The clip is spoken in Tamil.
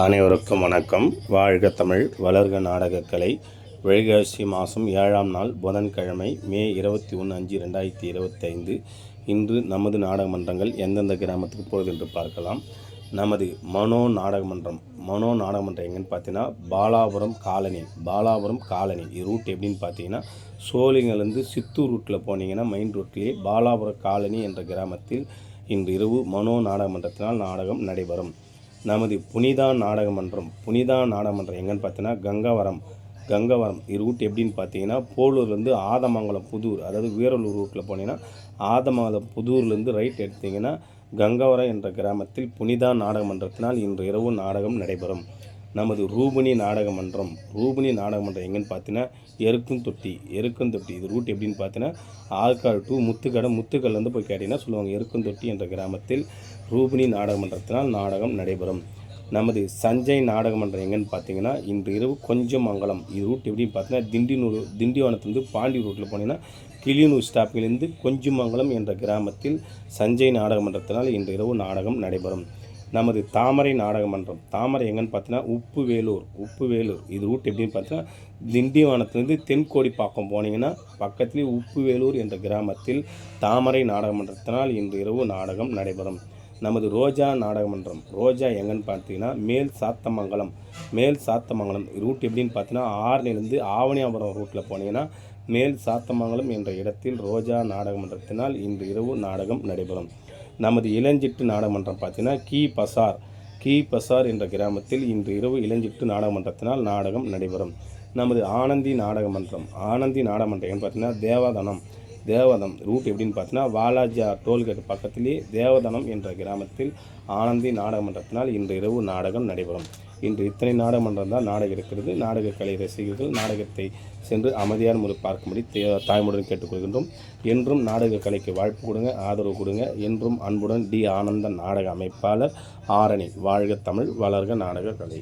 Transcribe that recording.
அனைவருக்கும் வணக்கம். வாழ்க தமிழ் வளர்க நாடகக்கலை. வைகாசி மாதம் ஏழாம் நாள் புதன்கிழமை மே இருபத்தி ஒன்று அஞ்சு ரெண்டாயிரத்தி இருபத்தைந்து. இன்று நமது நாடக மன்றங்கள் எந்தெந்த கிராமத்துக்கு போகுது என்று பார்க்கலாம். நமது மனோ நாடகமன்றம் மனோ நாடகமன்றம் எங்கன்னு பார்த்தீங்கன்னா பாலாபுரம் காலனி. பாலாபுரம் காலனி. இது ரூட் எப்படின்னு பார்த்தீங்கன்னா சோழிங்கலேருந்து சித்தூர் ரூட்டில் போனீங்கன்னா மெயின் ரூட்லேயே பாலாபுரம் காலனி என்ற கிராமத்தில் இன்று இரவு மனோ நாடகமன்றத்தினால் நாடகம் நடைபெறும். நமது புனிதா நாடகமன்றம் புனிதா நாடகமன்றம் எங்கன்னு பார்த்தீங்கன்னா கங்கவரம் கங்கவரம் இது ரூட் எப்படின்னு பார்த்தீங்கன்னா போலூர்லேருந்து ஆதமங்கலம் புதூர் அதாவது வீரலூர் ரூட்டில் போனீங்கன்னா ஆதமங்கலம் புதூர்லேருந்து ரைட் எடுத்தீங்கன்னா கங்கவரம் என்ற கிராமத்தில் புனிதா நாடகமன்றத்தினால் இன்று இரவு நாடகம் நடைபெறும். நமது ரூபினி நாடகமன்றம் ரூபினி நாடகமன்றம் எங்கன்னு பார்த்தீங்கன்னா எருக்கும் தொட்டி எருக்கும் தொட்டி. இது ரூட் எப்படின்னு பார்த்தீங்கன்னா ஆற்காடு டூ முத்துக்கடை முத்துக்கல்லேருந்து போய் கேட்டிங்கன்னா சொல்லுவாங்க எருக்கும் தொட்டி என்ற கிராமத்தில் ரூபினி நாடகமன்றத்தினால் நாடகம் நடைபெறும். நமது சஞ்சய் நாடகமன்றம் எங்கன்னு பார்த்தீங்கன்னா இன்று இரவு கொஞ்சம் மங்கலம். இது ரூட் எப்படின்னு பார்த்தீங்கன்னா திண்டினூர் திண்டிவனத்துலேருந்து பாண்டி ரூட்டில் போனீங்கன்னா கிளியனூர் ஸ்டாப்பிலிருந்து கொஞ்சமங்கலம் என்ற கிராமத்தில் சஞ்சய் நாடகமன்றத்தினால் இன்று இரவு நாடகம் நடைபெறும். நமது தாமரை நாடகமன்றம் தாமரை எங்கன்னு பார்த்தீங்கன்னா உப்பு வேலூர் உப்பு வேலூர் இது ரூட் எப்படின்னு பார்த்தீங்கன்னா திண்டிவனத்துலேருந்து தென்கோடிப்பாக்கம் போனீங்கன்னா பக்கத்துலேயே உப்பு வேலூர் என்ற கிராமத்தில் தாமரை நாடகமன்றத்தினால் இன்று இரவு நாடகம் நடைபெறும். நமது ரோஜா நாடகமன்றம் ரோஜா எங்கன்னு பார்த்தீங்கன்னா மேல் சாத்தமங்கலம். மேல் சாத்தமங்கலம். ரூட் எப்படின்னு பார்த்தீங்கன்னா ஆறுலேருந்து ஆவணியாபுரம் ரூட்டில் போனீங்கன்னா மேல் சாத்தமங்கலம் என்ற இடத்தில் ரோஜா நாடகமன்றத்தினால் இன்று இரவு நாடகம் நடைபெறும். நமது இளஞ்சிட்டு நாடகமன்றம் பார்த்தீங்கன்னா கீ. பசார் கீ. பசார் என்ற கிராமத்தில் இன்று இரவு இளஞ்சிட்டு நாடகமன்றத்தினால் நாடகம் நடைபெறும். நமது ஆனந்தி நாடகமன்றம் ஆனந்தி நாடகமன்றம் பார்த்தீங்கன்னா தேவாதனம் தேவதம் ரூட் எப்படின்னு பார்த்தீங்கன்னா வாலாஜியார் டோல்கேட் பக்கத்திலே தேவதனம் என்ற கிராமத்தில் ஆனந்தி நாடகமன்றத்தினால் இன்று இரவு நாடகம் நடைபெறும். இன்று இத்தனை நாடகமன்றம் தான் நாடகம் இருக்கிறது. நாடக கலை ரசிகர்கள் நாடகத்தை சென்று அமைதியான முறை பார்க்கும்படி தாய்மொழியுடன் கேட்டுக்கொள்கின்றோம். என்றும் நாடக கலைக்கு வாழ்ப்பு கொடுங்க ஆதரவு கொடுங்க. என்றும் அன்புடன் டி. ஆனந்த நாடக அமைப்பாளர் ஆரணி வாழ்க தமிழ் வளர்க நாடக கலை.